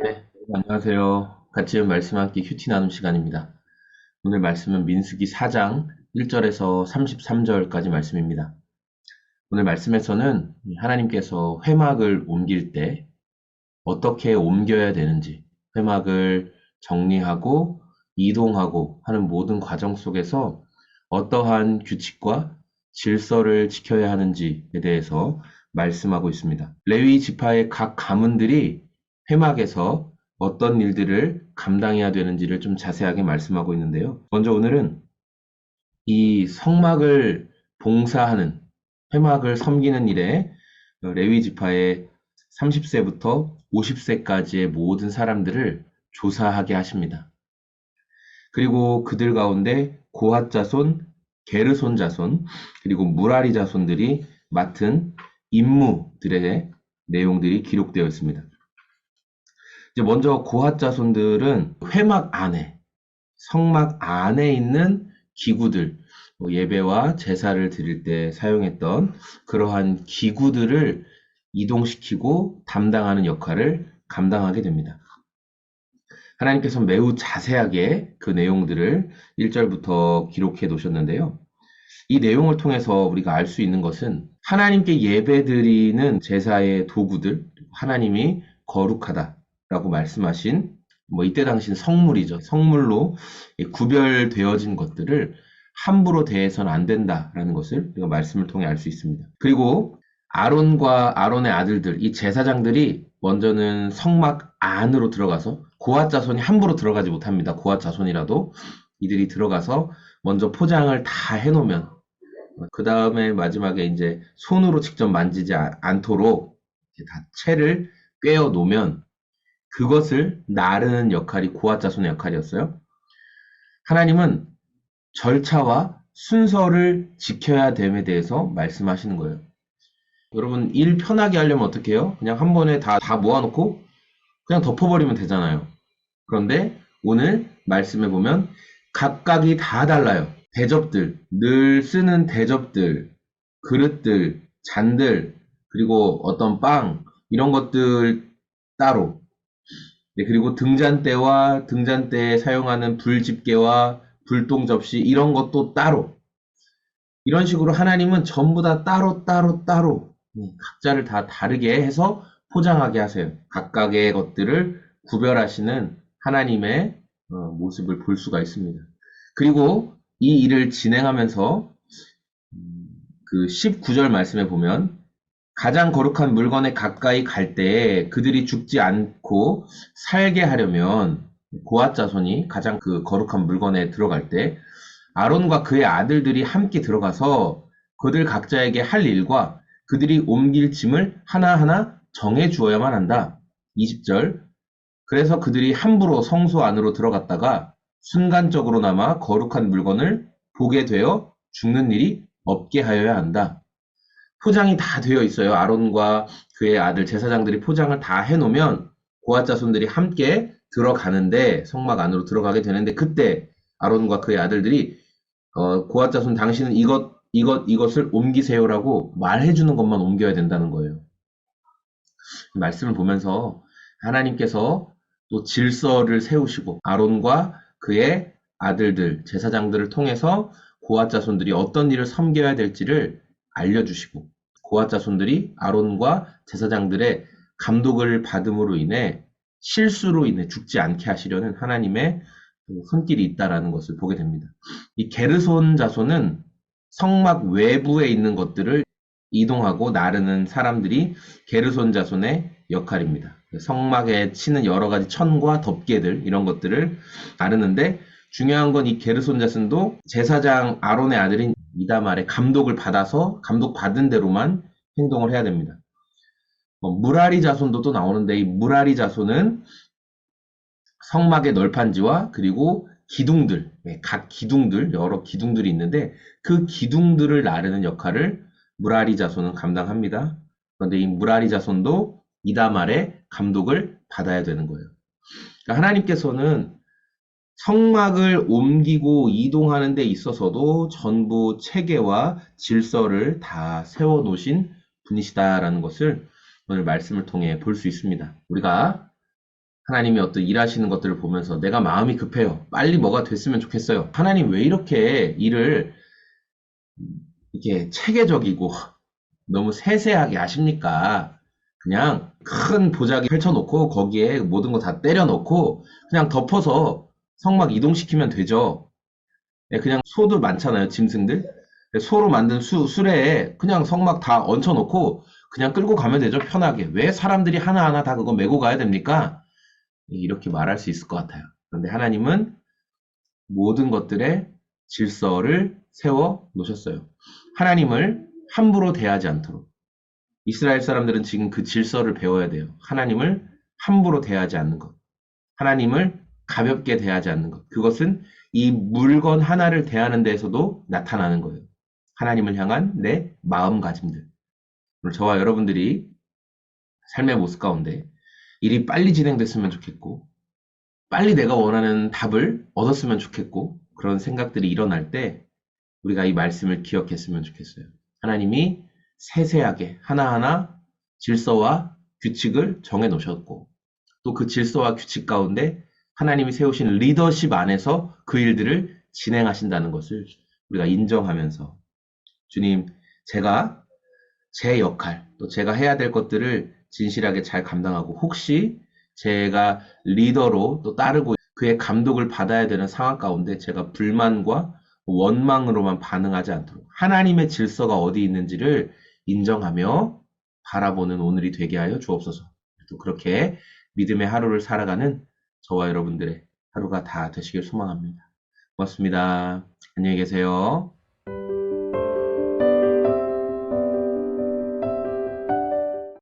네, 안녕하세요. 같이 말씀 함께 큐티 나눔 시간입니다. 오늘 말씀은 민수기 4장 1절에서 33절까지 말씀입니다. 오늘 말씀에서는 하나님께서 회막을 옮길 때 어떻게 옮겨야 되는지, 회막을 정리하고 이동하고 하는 모든 과정 속에서 어떠한 규칙과 질서를 지켜야 하는지에 대해서 말씀하고 있습니다. 레위 지파의 각 가문들이 회막에서 어떤 일들을 감당해야 되는지를 좀 자세하게 말씀하고 있는데요. 먼저 오늘은 이 성막을 봉사하는 회막을 섬기는 일에 레위 지파의 30세부터 50세까지의 모든 사람들을 조사하게 하십니다. 그리고 그들 가운데 고핫 자손, 게르손 자손, 그리고 무라리 자손들이 맡은 임무들의 내용들이 기록되어 있습니다. 이제 먼저 고핫 자손들은 회막 안에, 성막 안에 있는 기구들, 뭐 예배와 제사를 드릴 때 사용했던 그러한 기구들을 이동시키고 담당하는 역할을 감당하게 됩니다. 하나님께서 매우 자세하게 그 내용들을 1절부터 기록해 놓으셨는데요. 이 내용을 통해서 우리가 알 수 있는 것은 하나님께 예배드리는 제사의 도구들, 하나님이 거룩하다 라고 말씀하신 뭐 이때 당시는 성물이죠. 성물로 구별되어진 것들을 함부로 대해서는 안 된다라는 것을 우리가 말씀을 통해 알 수 있습니다. 그리고 아론과 아론의 아들들, 이 제사장들이 먼저는 성막 안으로 들어가서 고아 자손이 함부로 들어가지 못합니다. 고아 자손이라도 이들이 들어가서 먼저 포장을 다 해놓으면 그 다음에 마지막에 이제 손으로 직접 만지지 않도록 다 채를 꿰어 놓으면 그것을 나르는 역할이 고아 자손의 역할이었어요. 하나님은 절차와 순서를 지켜야 됨에 대해서 말씀하시는 거예요. 여러분 일 편하게 하려면 어떻게 해요? 그냥 한 번에 다, 다 모아놓고 그냥 덮어버리면 되잖아요. 그런데 오늘 말씀해 보면 각각이 다 달라요. 대접들, 늘 쓰는 대접들, 그릇들, 잔들, 그리고 어떤 빵, 이런 것들 따로. 네, 그리고 등잔대와 등잔대에 사용하는 불집게와 불똥 접시, 이런 것도 따로. 이런 식으로 하나님은 전부 다 따로, 따로, 따로, 네, 각자를 다 다르게 해서 포장하게 하세요. 각각의 것들을 구별하시는 하나님의 어, 모습을 볼 수가 있습니다. 그리고 이 일을 진행하면서 음, 그 19절 말씀에 보면 가장 거룩한 물건에 가까이 갈때 그들이 죽지 않고 살게 하려면 고아 자손이 가장 그 거룩한 물건에 들어갈 때 아론과 그의 아들들이 함께 들어가서 그들 각자에게 할 일과 그들이 옮길 짐을 하나하나 정해 주어야만 한다. 20절. 그래서 그들이 함부로 성소 안으로 들어갔다가 순간적으로나마 거룩한 물건을 보게 되어 죽는 일이 없게 하여야 한다. 포장이 다 되어 있어요. 아론과 그의 아들 제사장들이 포장을 다 해놓으면 고아 자손들이 함께 들어가는데 성막 안으로 들어가게 되는데 그때 아론과 그의 아들들이 어, 고아 자손 당신은 이것 이것 이것을 옮기세요라고 말해주는 것만 옮겨야 된다는 거예요. 말씀을 보면서 하나님께서 또 질서를 세우시고 아론과 그의 아들들, 제사장들을 통해서 고아 자손들이 어떤 일을 섬겨야 될지를 알려주시고 고아 자손들이 아론과 제사장들의 감독을 받음으로 인해 실수로 인해 죽지 않게 하시려는 하나님의 손길이 있다라는 것을 보게 됩니다. 이 게르손 자손은 성막 외부에 있는 것들을 이동하고 나르는 사람들이 게르손 자손의 역할입니다. 성막에 치는 여러 가지 천과 덮개들 이런 것들을 나르는데 중요한 건 이 게르손 자손도 제사장 아론의 아들인 이다말의 감독을 받아서 감독 받은 대로만 행동을 해야 됩니다. 뭐 무라리 자손도 또 나오는데 이 무라리 자손은 성막의 널판지와 그리고 기둥들, 네, 각 기둥들, 여러 기둥들이 있는데 그 기둥들을 나르는 역할을 무라리 자손은 감당합니다. 그런데 이 무라리 자손도 이다말의 감독을 받아야 되는 거예요. 그러니까 하나님께서는 성막을 옮기고 이동하는 데 있어서도 전부 체계와 질서를 다 세워 놓으신 분이시다라는 것을 오늘 말씀을 통해 볼 수 있습니다. 우리가 하나님이 어떤 일하시는 것들을 보면서 내가 마음이 급해요. 빨리 뭐가 됐으면 좋겠어요. 하나님 왜 이렇게 일을 이렇게 체계적이고 너무 세세하게 하십니까? 그냥 큰 보자기 펼쳐놓고 거기에 모든 거 다 때려놓고 그냥 덮어서 성막 이동시키면 되죠. 예, 그냥 소도 많잖아요, 짐승들. 예, 소로 만든 수, 수레에 그냥 성막 다 얹혀놓고 그냥 끌고 가면 되죠, 편하게. 왜 사람들이 하나하나 다 그거 메고 가야 됩니까? 이렇게 말할 수 있을 것 같아요. 그런데 하나님은 모든 것들의 질서를 세워 놓으셨어요. 하나님을 함부로 대하지 않도록. 이스라엘 사람들은 지금 그 질서를 배워야 돼요. 하나님을 함부로 대하지 않는 것. 하나님을 가볍게 대하지 않는 것. 그것은 이 물건 하나를 대하는 데에서도 나타나는 거예요. 하나님을 향한 내 마음가짐들. 저와 여러분들이 삶의 모습 가운데 일이 빨리 진행됐으면 좋겠고, 빨리 내가 원하는 답을 얻었으면 좋겠고, 그런 생각들이 일어날 때 우리가 이 말씀을 기억했으면 좋겠어요. 하나님이 세세하게 하나하나 질서와 규칙을 정해 놓으셨고, 또 그 질서와 규칙 가운데 하나님이 세우신 리더십 안에서 그 일들을 진행하신다는 것을 우리가 인정하면서 주님, 제가 제 역할, 또 제가 해야 될 것들을 진실하게 잘 감당하고 혹시 제가 리더로 또 따르고 그의 감독을 받아야 되는 상황 가운데 제가 불만과 원망으로만 반응하지 않도록 하나님의 질서가 어디 있는지를 인정하며 바라보는 오늘이 되게 하여 주옵소서. 또 그렇게 믿음의 하루를 살아가는 저와 여러분들의 하루가 다 되시길 소망합니다. 고맙습니다. 안녕히 계세요.